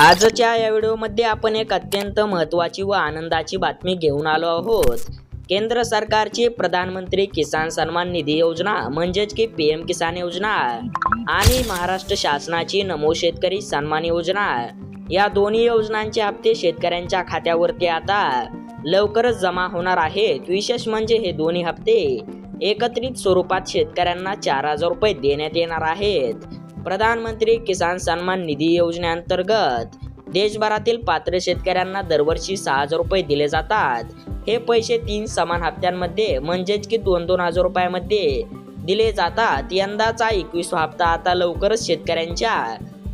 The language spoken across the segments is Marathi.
आजच्या या व्हिडिओमध्ये आपण एक अत्यंत महत्त्वाची व आनंदाची बातमी घेऊन आलो आहोत. केंद्र सरकारची प्रधानमंत्री किसान सन्मान निधी योजना म्हणजेच की पी एम किसान योजना आणि महाराष्ट्र शासनाची नमो शेतकरी सन्मान योजना. या दोन्ही योजनांचे हप्ते शेतकऱ्यांच्या खात्यावरती आता लवकरच जमा होणार आहेत. विशेष म्हणजे हे दोन्ही हप्ते एकत्रित स्वरूपात शेतकऱ्यांना चार हजार रुपये देण्यात येणार आहेत. प्रधानमंत्री किसान सन्मान निधी योजनेअंतर्गत देशभरातील पात्र शेतकऱ्यांना दरवर्षी सहा हजार रुपये दिले जातात. हे पैसे तीन समान हप्त्यांमध्ये म्हणजेच की दोन दोन हजार रुपयामध्ये दिले जातात. यंदाचा एकवीसवा हप्ता आता लवकरच शेतकऱ्यांच्या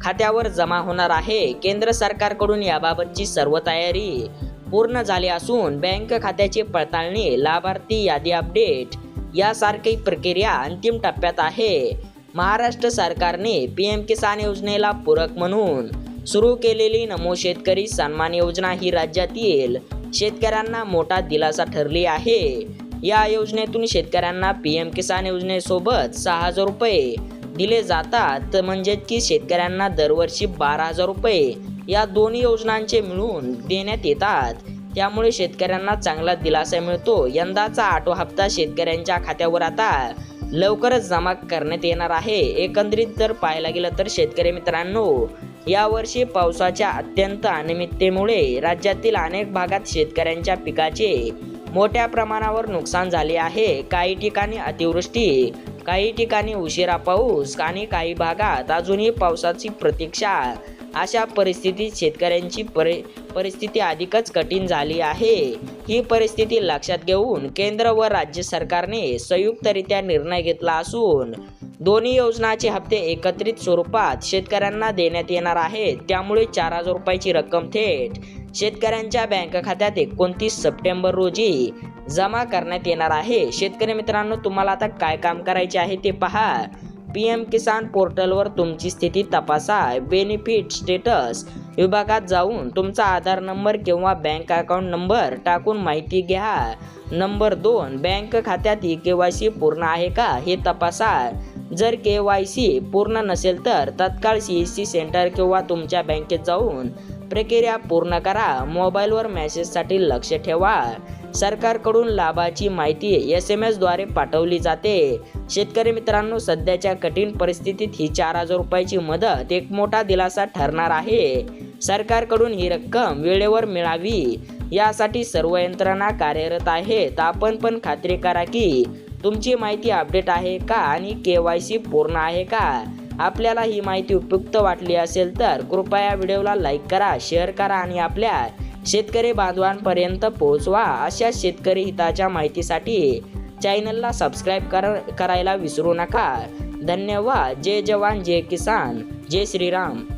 खात्यावर जमा होणार आहे. केंद्र सरकारकडून याबाबतची सर्व तयारी पूर्ण झाली असून बँक खात्याची पडताळणी लाभार्थी यादी अपडेट यासारखी प्रक्रिया अंतिम टप्प्यात आहे. महाराष्ट्र सरकारने पी एम किसान योजनेला पूरक म्हणून सुरू केलेली नमो शेतकरी सन्मान योजना ही राज्यातील शेतकऱ्यांना मोठा दिलासा ठरली आहे. या योजनेतून शेतकऱ्यांना पी एम किसान योजनेसोबत सहा हजार रुपये दिले जातात. म्हणजेच की शेतकऱ्यांना दरवर्षी बारा हजार रुपये या दोन्ही योजनांचे मिळून देण्यात येतात. त्यामुळे शेतकऱ्यांना चांगला दिलासा मिळतो. यंदाचा आठवा हप्ता शेतकऱ्यांच्या खात्यावर आता लवकरच जमा करण्यात येणार आहे. एकंदरीत जर पाहायला गेलं तर शेतकरी मित्रांनो यावर्षी पावसाच्या अत्यंत अनियमिततेमुळे राज्यातील अनेक भागात शेतकऱ्यांच्या पिकाचे मोठ्या प्रमाणावर नुकसान झाले आहे. काही ठिकाणी अतिवृष्टी काही ठिकाणी उशिरा पाऊस आणि काही भागात अजूनही पावसाची प्रतीक्षा. अशा परिस्थितीत शेतकऱ्यांची परि परिस्थिती अधिकच कठीण झाली आहे. ही परिस्थिती लक्षात घेऊन केंद्र व राज्य सरकारने संयुक्तरित्या निर्णय घेतला असून दोन्ही योजनाचे हप्ते एकत्रित स्वरूपात शेतकऱ्यांना देण्यात येणार आहेत. त्यामुळे चार हजार रुपयाची रक्कम थेट शेतकऱ्यांच्या बँक खात्यात एकोणतीस सप्टेंबर रोजी जमा करण्यात येणार आहे. शेतकरी मित्रांनो तुम्हाला आता काय काम करायचे आहे ते पहा. पी एम किसान पोर्टलवर तुमची स्थिती तपासा बेनिफिट स्टेटस विभागात जाऊन तुमचा आधार नंबर किंवा बँक अकाउंट नंबर टाकून माहिती घ्या. नंबर दोन बँक खात्यात ई के वाय सी पूर्ण आहे का हे तपासा जर के वाय सी पूर्ण नसेल तर तत्काळ सी एस सी सेंटर किंवा तुमच्या बँकेत जाऊन प्रक्रिया पूर्ण करा. मोबाईलवर मेसेजसाठी लक्ष ठेवा. सरकारकडून लाभाची माहिती एस एम एसद्वारे पाठवली जाते. शेतकरी मित्रांनो सध्याच्या कठीण परिस्थितीत ही चार हजार रुपयाची मदत एक मोठा दिलासा ठरणार आहे. सरकारकडून ही रक्कम वेळेवर मिळावी. यासाठी सर्व यंत्रणा कार्यरत आहेत. आपण पण खात्री करा की तुमची माहिती अपडेट आहे का आणि के वाय सी पूर्ण आहे का? आपल्याला ही माहिती उपयुक्त वाटली असेल तर कृपया व्हिडिओला लाईक करा शेअर करा आणि आपल्या शेतकरी बांधवांपर्यंत पोहोचवा अशा शेतकरी हिताच्या माहितीसाठी चॅनलला सबस्क्राईब कर करायला विसरू नका. धन्यवाद. जय जवान जय किसान जय श्रीराम.